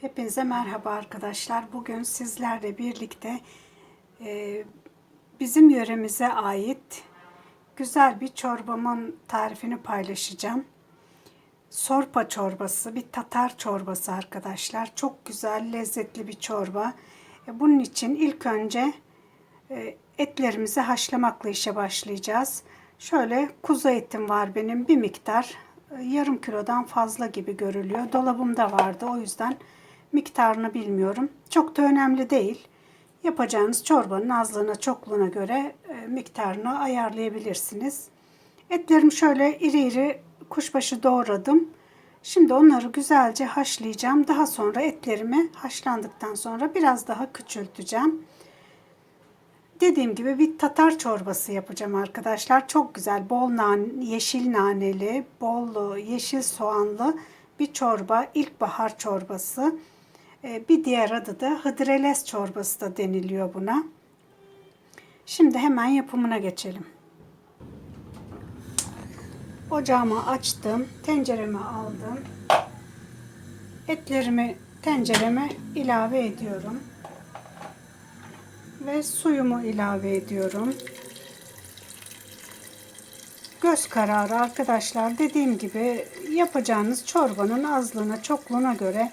Hepinize merhaba arkadaşlar. Bugün sizlerle birlikte e, bizim yöremize ait güzel bir çorbamın tarifini paylaşacağım. Sorpa çorbası, bir Tatar çorbası arkadaşlar. Çok güzel, lezzetli bir çorba. E, bunun için ilk önce e, etlerimizi haşlamakla işe başlayacağız. Şöyle kuzu etim var benim bir miktar. Yarım kilodan fazla gibi görülüyor. Dolabımda vardı o yüzden miktarını bilmiyorum. Çok da önemli değil. Yapacağınız çorbanın azlığına çokluğuna göre e, miktarını ayarlayabilirsiniz. Etlerimi şöyle iri iri kuşbaşı doğradım. Şimdi onları güzelce haşlayacağım. Daha sonra etlerimi haşlandıktan sonra biraz daha küçülteceğim. Dediğim gibi bir Tatar çorbası yapacağım arkadaşlar. Çok güzel, bol nan, yeşil naneli, bol yeşil soğanlı bir çorba. İlkbahar çorbası. Ee, Bir diğer adı da hıdrellez çorbası da deniliyor buna. Şimdi hemen yapımına geçelim. Ocağımı açtım. Tencereme aldım. Etlerimi tencereme ilave ediyorum. Ve suyumu ilave ediyorum. Göz kararı arkadaşlar dediğim gibi yapacağınız çorbanın azlığına çokluğuna göre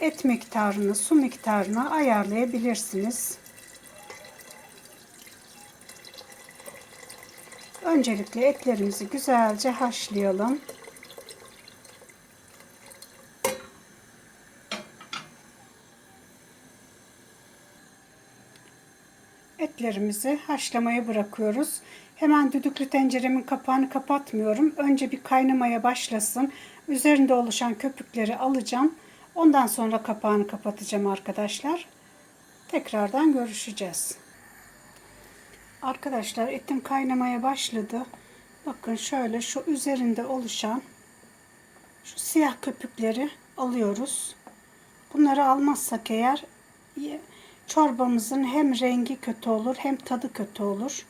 et miktarını, su miktarını ayarlayabilirsiniz. Öncelikle etlerimizi güzelce haşlayalım. Etlerimizi haşlamaya bırakıyoruz. Hemen düdüklü tenceremin kapağını kapatmıyorum. Önce bir kaynamaya başlasın. Üzerinde oluşan köpükleri alacağım. Ondan sonra kapağını kapatacağım arkadaşlar. Tekrardan görüşeceğiz. Arkadaşlar etim kaynamaya başladı. Bakın şöyle şu üzerinde oluşan şu siyah köpükleri alıyoruz. Bunları almazsak eğer çorbamızın hem rengi kötü olur hem tadı kötü olur.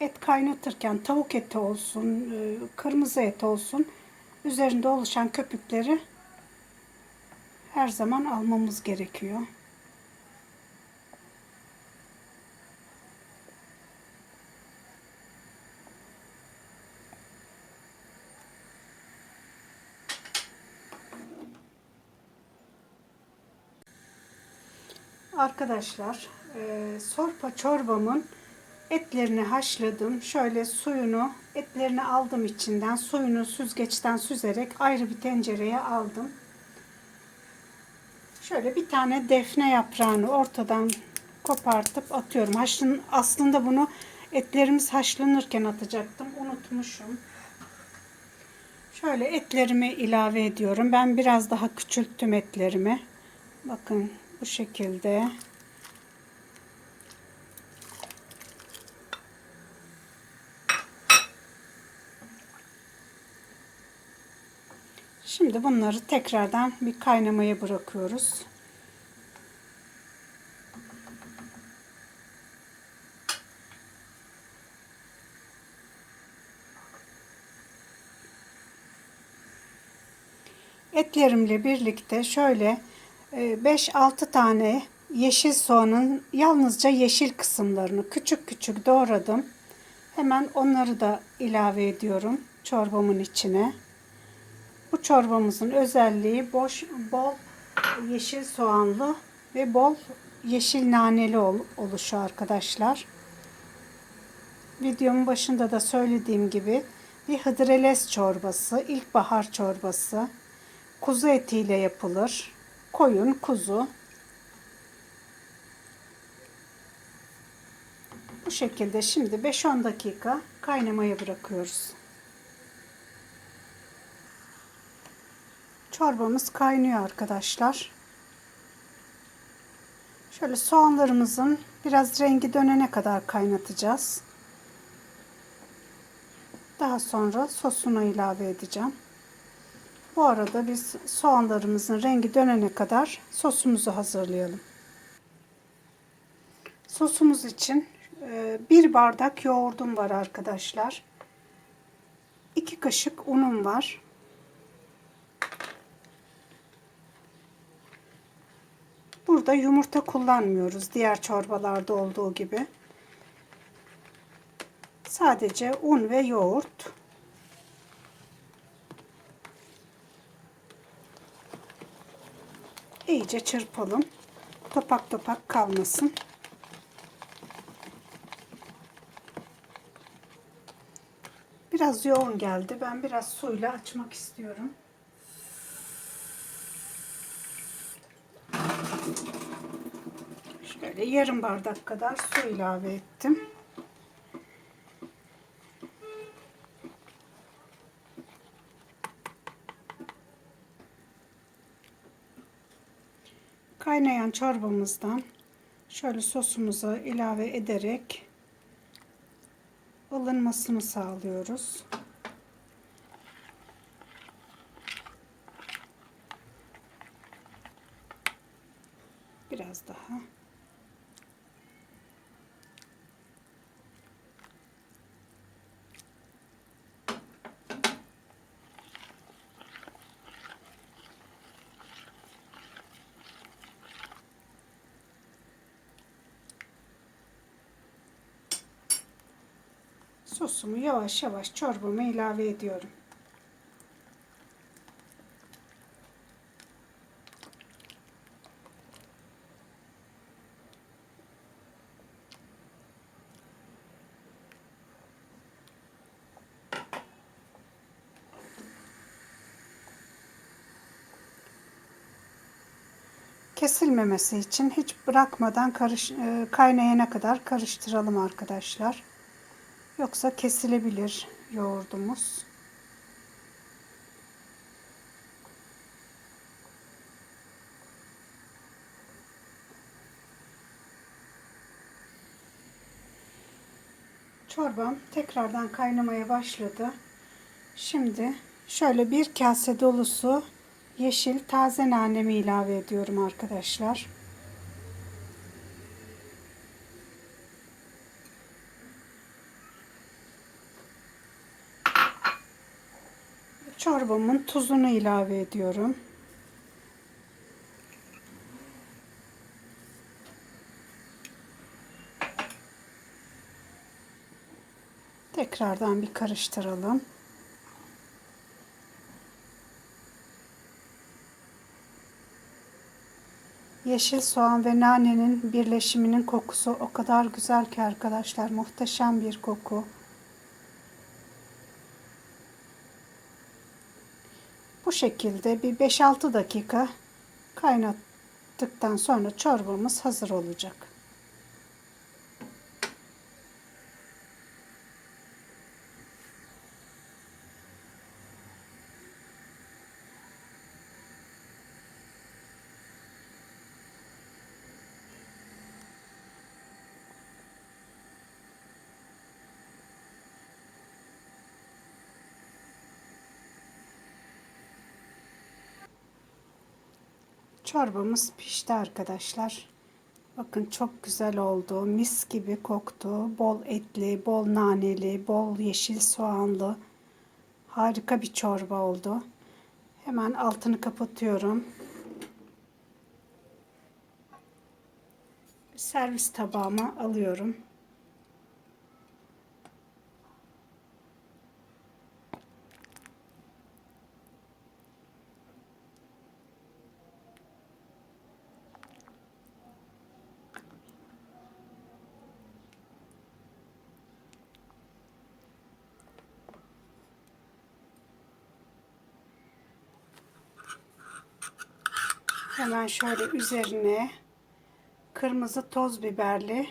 Et kaynatırken tavuk eti olsun, e, kırmızı et olsun üzerinde oluşan köpükleri her zaman almamız gerekiyor. Arkadaşlar, e, sorpa çorbamın etlerini haşladım. Şöyle suyunu, etlerini aldım içinden. Suyunu süzgeçten süzerek ayrı bir tencereye aldım. Şöyle bir tane defne yaprağını ortadan kopartıp atıyorum. Haşlın, aslında bunu etlerimiz haşlanırken atacaktım. Unutmuşum. Şöyle etlerimi ilave ediyorum. Ben biraz daha küçülttüm etlerimi. Bakın bu şekilde. Şimdi bunları tekrardan bir kaynamaya bırakıyoruz. Etlerimle birlikte şöyle 5-6 tane yeşil soğanın yalnızca yeşil kısımlarını küçük küçük doğradım. Hemen onları da ilave ediyorum çorbamın içine. Bu çorbamızın özelliği boş, bol yeşil soğanlı ve bol yeşil naneli ol, oluşu arkadaşlar. Videomun başında da söylediğim gibi bir hıdrellez çorbası, ilkbahar çorbası. Kuzu etiyle yapılır. Koyun, kuzu. Bu şekilde şimdi 5-10 dakika kaynamaya bırakıyoruz. Çorbamız kaynıyor arkadaşlar. Şöyle soğanlarımızın biraz rengi dönene kadar kaynatacağız. Daha sonra sosunu ilave edeceğim. Bu arada biz soğanlarımızın rengi dönene kadar sosumuzu hazırlayalım. Sosumuz için e, bir bardak yoğurdum var arkadaşlar. 2 kaşık unum var. Burada yumurta kullanmıyoruz diğer çorbalarda olduğu gibi. Sadece un ve yoğurt. İyice çırpalım. Topak topak kalmasın. Biraz yoğun geldi. Ben biraz suyla açmak istiyorum. Şöyle yarım bardak kadar su ilave ettim. Kaynayan çorbamızdan şöyle sosumuzu ilave ederek ılınmasını sağlıyoruz. Biraz daha. Sosumu yavaş yavaş çorbama ilave ediyorum. Kesilmemesi için hiç bırakmadan karış, e, kaynayana kadar karıştıralım arkadaşlar. Yoksa kesilebilir yoğurdumuz. Çorbam tekrardan kaynamaya başladı. Şimdi şöyle bir kase dolusu yeşil taze nanemi ilave ediyorum arkadaşlar. Çorbamın tuzunu ilave ediyorum. Tekrardan bir karıştıralım. Yeşil soğan ve nanenin birleşiminin kokusu o kadar güzel ki arkadaşlar muhteşem bir koku. Bu şekilde bir 5-6 dakika kaynattıktan sonra çorbamız hazır olacak. Çorbamız pişti arkadaşlar. Bakın çok güzel oldu. Mis gibi koktu. Bol etli, bol naneli, bol yeşil soğanlı. Harika bir çorba oldu. Hemen altını kapatıyorum. Servis tabağıma alıyorum. Hemen şöyle üzerine kırmızı toz biberli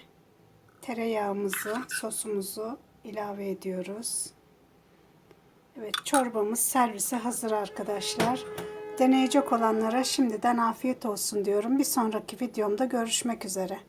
tereyağımızı, sosumuzu ilave ediyoruz. Evet, çorbamız servise hazır arkadaşlar. Deneyecek olanlara şimdiden afiyet olsun diyorum. Bir sonraki videomda görüşmek üzere.